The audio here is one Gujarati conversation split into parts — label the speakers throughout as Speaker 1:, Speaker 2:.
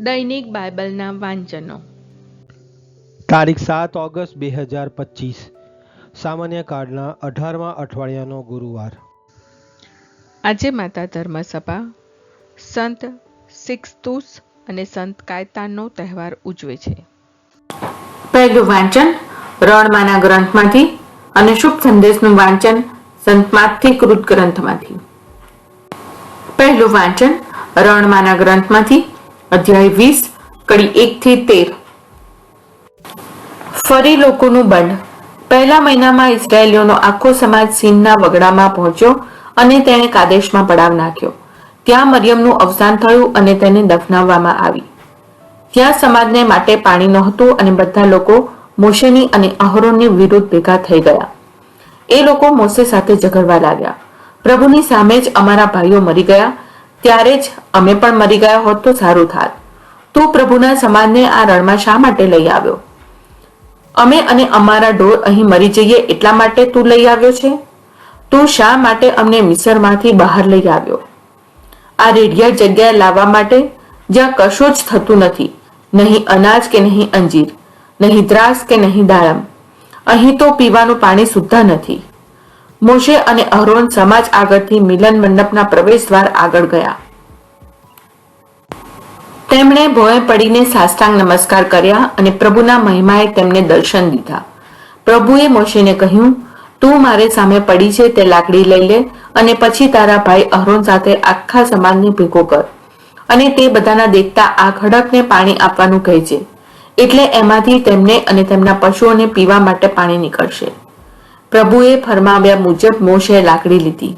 Speaker 1: દૈનિક બાઇબલના વાંચનો.
Speaker 2: તારીખ સાત ઓગસ્ટ બે હજાર પચીસ સામાન્ય કાળના અઢારમા અઠવાડિયાનો ગુરુવાર.
Speaker 1: આજે માતા ધર્મસભા સંત સિક્સતુસ અને સંત કાયતાનનો તહેવાર ઉજવે છે.
Speaker 3: પહેલું વાંચન રણમાના ગ્રંથમાંથી અને શુભ સંદેશનું વાંચન સંતમાંથી કૃત ગ્રંથમાંથી પહેલું વાંચન રણમાના ગ્રંથમાંથી અધ્યાય વીસ, કડી એક થી તેર. ફરી લોકોનું બંધ પહેલા મહિનામાં ઇઝરાયલીઓનો આખો સમાજ સિંહના વગડામાં પહોંચ્યો અને તેણે કાદેશમાં પડાવ નાખ્યો. ત્યાં મરિયમનું અવસાન થયું અને તેને દફનાવવામાં આવી. ત્યાં સમાજને માટે પાણી નહોતું અને બધા લોકો મોશેની અને અહરોનની વિરુદ્ધ ભેગા થઈ ગયા. એ લોકો મોસે સાથે ઝઘડવા લાગ્યા. પ્રભુની સામે જ અમારા ભાઈઓ મરી ગયા ત્યારે જ અમે પણ મરી ગયા હોત તો સારું થાત. તું પ્રભુના સમાજને આ રણમાં શા માટે લઈ આવ્યો? અમે અને અમારા ઢોર અહીં મરી જઈએ એટલા માટે તું લઈ આવ્યો છે? તું શા માટે અમને મિસરમાંથી બહાર લઈ આવ્યો? આ રેડિયા જગ્યાએ લાવવા માટે જ્યાં કશું જ થતું નથી, નહીં અનાજ કે નહીં અંજીર, નહીં દ્રાસ કે નહીં દાળમ અહીં તો પીવાનું પાણી સુદ્ધા નથી. મોશે અને અહરોન સમાજ આગળથી મિલન મંડપના પ્રવેશ દ્વાર આગળ ગયા. તેમણે ભોંય પડીને સાષ્ટાંગ નમસ્કાર કર્યા અને પ્રભુના મહિમાએ તેમને દર્શન દીધા. પ્રભુએ મોશેને કહ્યું, તું મારે સામે પડી છે તે લાકડી લઈ લે અને પછી તારા ભાઈ અહરોન સાથે આખા સમાજને ભેગો કર. અને તે બધાના દેખતા આ ખડકને પાણી આપવાનું કહેજે એટલે એમાંથી તેમને અને તેમના પશુઓને પીવા માટે પાણી નીકળશે. પ્રભુએ ફરમાવ્યા મુજબ મોશે લાકડી લીધી.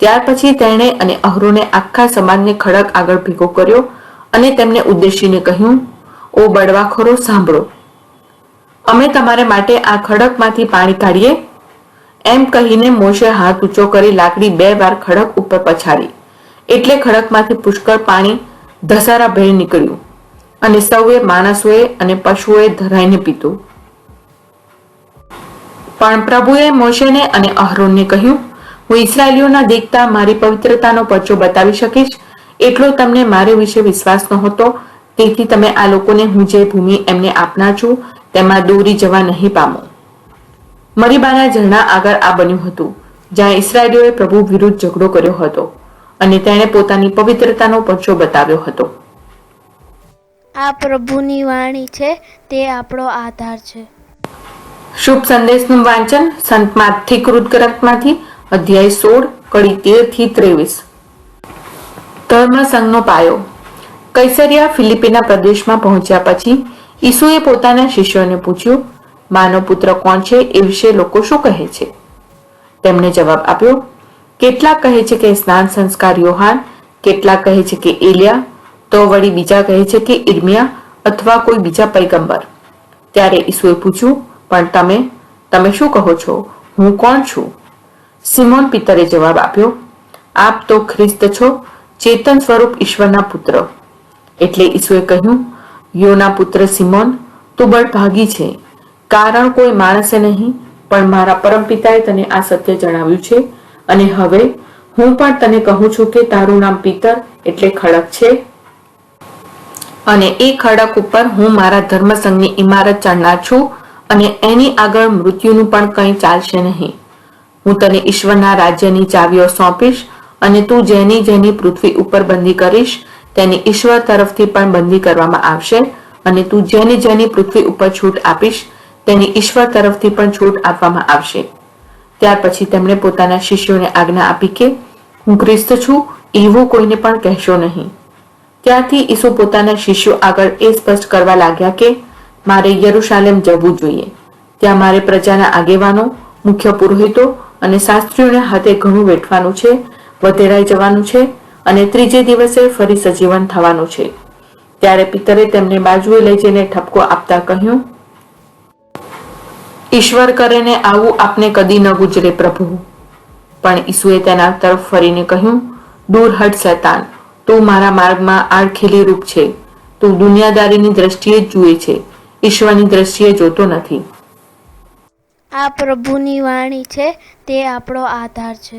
Speaker 3: ત્યાર પછી તેણે અને અહરોને આખા સમાજને ખડક આગળ ભેગો કર્યો અને તેમને ઉદ્દેશીને કહ્યું, ઓ બળવાખોરો, સાંભળો. અમે તમારે માટે આ ખડકમાંથી પાણી કાઢીએ. એમ કહીને મોશે હાથ ઊંચો કરી લાકડી બે વાર ખડક ઉપર પછાડી. એટલે ખડકમાંથી પુષ્કળ પાણી ધસારા ભેર નીકળ્યું અને સૌએ માણસોએ અને પશુઓએ ધરાઈને પીતું પણ પ્રભુએ મોશેને અને અહરોનને કહ્યું, હું ઇસરાયેલીઓના દેખતા મારી પવિત્રતાનો પરચો બતાવી શકીશ એટલો તમને મારે વિશે વિશ્વાસ નહોતો તેથી તમે આ લોકોને હું જે ભૂમિ એમને આપનાર છું તેમાં દોરી જવા નહીં પામો. મરીબાના ઝરણા આગળ આ બન્યું હતું જ્યાં ઇસરાયલીઓએ પ્રભુ વિરુદ્ધ ઝઘડો કર્યો હતો અને તેણે પોતાની પવિત્રતાનો પરચો બતાવ્યો હતો.
Speaker 4: આ પ્રભુની વાણી છે તે આપણો આધાર છે.
Speaker 3: શુભ સંદેશનું વાંચન સંત માથી કૃત ગ્રંથમાંથી અધ્યાય સોળ કડી તેરથી ત્રેવીસ. ધર્મ સંઘનો પાયો. કૈસરિયા ફિલિપીના પ્રદેશમાં પહોંચ્યા પછી ઈસુએ પોતાના શિષ્યોને પૂછ્યું, માનો પુત્ર કોણ છે? એ વિશે લોકો શું કહે છે? તેમણે જવાબ આપ્યો કેટલા કહે છે કે સ્નાન સંસ્કાર યોહાન કેટલા કહે છે કે એલિયા, તો વળી બીજા કહે છે કે ઇર્મિયા અથવા કોઈ બીજા પૈગંબર. ત્યારે ઈસુએ પૂછ્યું, પણ તમે તમે શું કહો છો? હું કોણ છું? સિમોન પિતરે જવાબ આપ્યો, આપ તો ખ્રિસ્ત છો ચેતન સ્વરૂપ ઈશ્વરના પુત્ર. એટલે ઈસુએ કહ્યું, યોના પુત્ર સિમોન, તું બળભાગી છે. કારણ કોઈ માણસે નહીં, પણ મારા પરમપિતાએ તને આ સત્ય જણાવ્યું છે. અને હવે હું પણ તને કહું છું કે તારું નામ પિતર એટલે ખડક છે. અને એ ખડક ઉપર હું મારા ધર્મસંઘની ઇમારત ચણનાર છું અને એની આગળ મૃત્યુનું પણ કંઈ ચાલશે નહીં. હું તને ઈશ્વરના રાજ્યની ચાવીઓ સોંપીશ અને તું જેની જેની પૃથ્વી ઉપર બંદી કરીશ, તેની ઈશ્વર તરફથી પણ બંદી કરવામાં આવશે. અને તું જેની જેની પૃથ્વી ઉપર છૂટ આપીશ, તેની ઈશ્વર તરફથી પણ છૂટ આપવામાં આવશે. ત્યાર પછી તેમણે પોતાના શિષ્યોને આજ્ઞા આપી કે, હું ખ્રિસ્ત છું, એવું કોઈને પણ કહેશો નહીં. ત્યારથી ઈસુ પોતાના શિષ્યો આગળ એ સ્પષ્ટ કરવા લાગ્યા કે, મારે યરુશાલેમ જવું જોઈએ. ત્યાં મારે પ્રજાના આગેવાનો, મુખ્ય પુરોહિતો અને શાસ્ત્રીઓને હાથે ઘણું વેઠવાનું છે. વધેરાઈ જવાનું છે અને ત્રીજે દિવસે ફરી સજીવન થવાનું છે. ત્યારે પિતરે તેમને બાજુએ લઈ જઈને ઠપકો આપતા કહ્યું, ઈશ્વર કરે ને આવું આપને કદી ન ગુજરે પ્રભુ. પણ ઈસુએ તેના તરફ ફરીને કહ્યું, દૂર હટ શૈતાન, તું મારા માર્ગમાં આડખેલી રૂપ છે. તું દુનિયાદારીની દ્રષ્ટિએ જ જુએ છે. ઈશ્વરની દ્રષ્ટિએ જોતો નથી.
Speaker 4: આ પ્રભુની વાણી છે, તે આપણો આધાર છે.